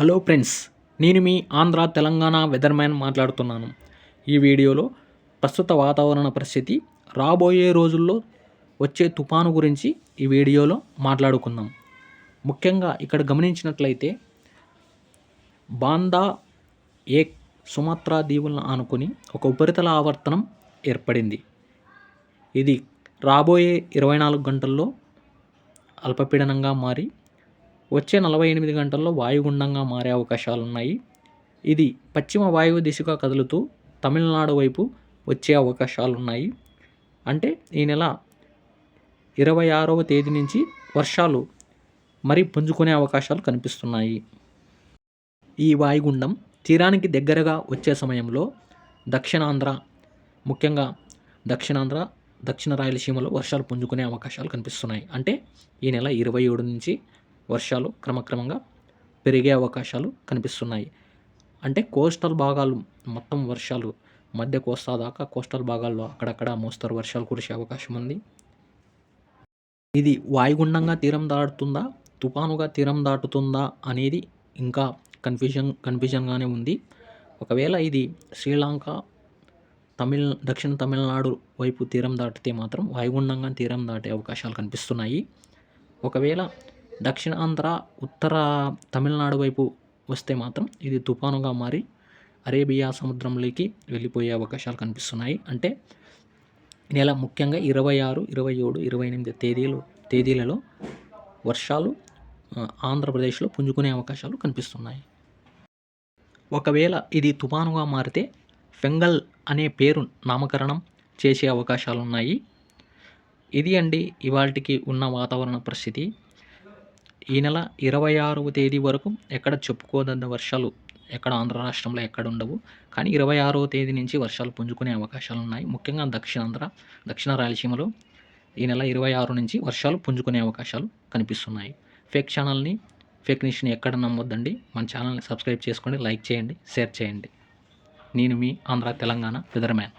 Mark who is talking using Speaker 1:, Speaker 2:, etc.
Speaker 1: Hello friends నేను మీ Andhra Telangana weatherman మాట్లాడుతున్నాను. ఈ వీడియోలో ప్రస్తుత వాతావరణ పరిస్థితి రాబోయే రోజుల్లో వచ్చే తుఫాను గురించి ఈ వీడియోలో మాట్లాడుకుందాం. ముఖ్యంగా ఇక్కడ గమనించినట్లయితే బాందా ఏక్ సుమాత్రా దీవులను ఆనుకొని ఒక ఉపరితల ఆవర్తనం ఏర్పడింది. ఇది రాబోయే ఇరవై నాలుగు గంటల్లో అల్పపీడనంగా మారి వచ్చే నలభై ఎనిమిది గంటల్లో వాయుగుండంగా మారే అవకాశాలు ఉన్నాయి ఇది పశ్చిమ వాయువు దిశగా కదులుతూ తమిళనాడు వైపు వచ్చే అవకాశాలు ఉన్నాయి అంటే ఈ నెల ఇరవై ఆరవ తేదీ నుంచి వర్షాలు మరీ పుంజుకునే అవకాశాలు కనిపిస్తున్నాయి. ఈ వాయుగుండం తీరానికి దగ్గరగా వచ్చే సమయంలో దక్షిణాంధ్ర ముఖ్యంగా దక్షిణాంధ్ర దక్షిణ రాయలసీమలో వర్షాలు పుంజుకునే అవకాశాలు కనిపిస్తున్నాయి. అంటే ఈ నెల ఇరవై ఏడు నుంచి వర్షాలు క్రమక్రమంగా పెరిగే అవకాశాలు కనిపిస్తున్నాయి. అంటే కోస్టల్ భాగాలు మొత్తం వర్షాలు మధ్య కోస్తా దాకా కోస్టల్ భాగాల్లో అక్కడక్కడ మోస్తరు వర్షాలు కురిసే అవకాశం ఉంది. ఇది వాయుగుండంగా తీరం దాటుతుందా తుఫానుగా తీరం దాటుతుందా అనేది ఇంకా కన్ఫ్యూజన్ కన్ఫ్యూజన్గానే ఉంది. ఒకవేళ ఇది శ్రీలంక తమిళ దక్షిణ తమిళనాడు వైపు తీరం దాటితే మాత్రం వాయుగుండంగా తీరం దాటే అవకాశాలు కనిపిస్తున్నాయి. ఒకవేళ దక్షిణ ఆంధ్ర ఉత్తర తమిళనాడు వైపు వస్తే మాత్రం ఇది తుఫానుగా మారి అరేబియా సముద్రంలోకి వెళ్ళిపోయే అవకాశాలు కనిపిస్తున్నాయి. అంటే నెల ముఖ్యంగా ఇరవై ఆరు ఇరవై ఏడు ఇరవై ఎనిమిది తేదీలు తేదీలలో వర్షాలు ఆంధ్రప్రదేశ్లో పుంజుకునే అవకాశాలు కనిపిస్తున్నాయి. ఒకవేళ ఇది తుఫానుగా మారితే ఫెంగల్ అనే పేరు నామకరణం చేసే అవకాశాలు ఉన్నాయి ఇది అండి ఇవాళకి ఉన్న వాతావరణ పరిస్థితి. ఈ నెల ఇరవై ఆరవ తేదీ వరకు ఎక్కడ చెప్పుకోదగ్గ వర్షాలు ఎక్కడ ఆంధ్ర రాష్ట్రంలో ఎక్కడ ఉండవు. కానీ ఇరవై ఆరవ తేదీ నుంచి వర్షాలు పుంజుకునే అవకాశాలు ఉన్నాయి. ముఖ్యంగా దక్షిణాంధ్ర దక్షిణ రాయలసీమలో ఈ నెల ఇరవై ఆరు నుంచి వర్షాలు పుంజుకునే అవకాశాలు కనిపిస్తున్నాయి. ఫేక్ ఛానల్ని ఫేక్ న్యూస్ని ఎక్కడ నమ్మొద్దండి? మన ఛానల్ని సబ్స్క్రైబ్ చేసుకోండి లైక్ చేయండి షేర్ చేయండి. నేను మీ ఆంధ్ర తెలంగాణ వెదర్ మ్యాన్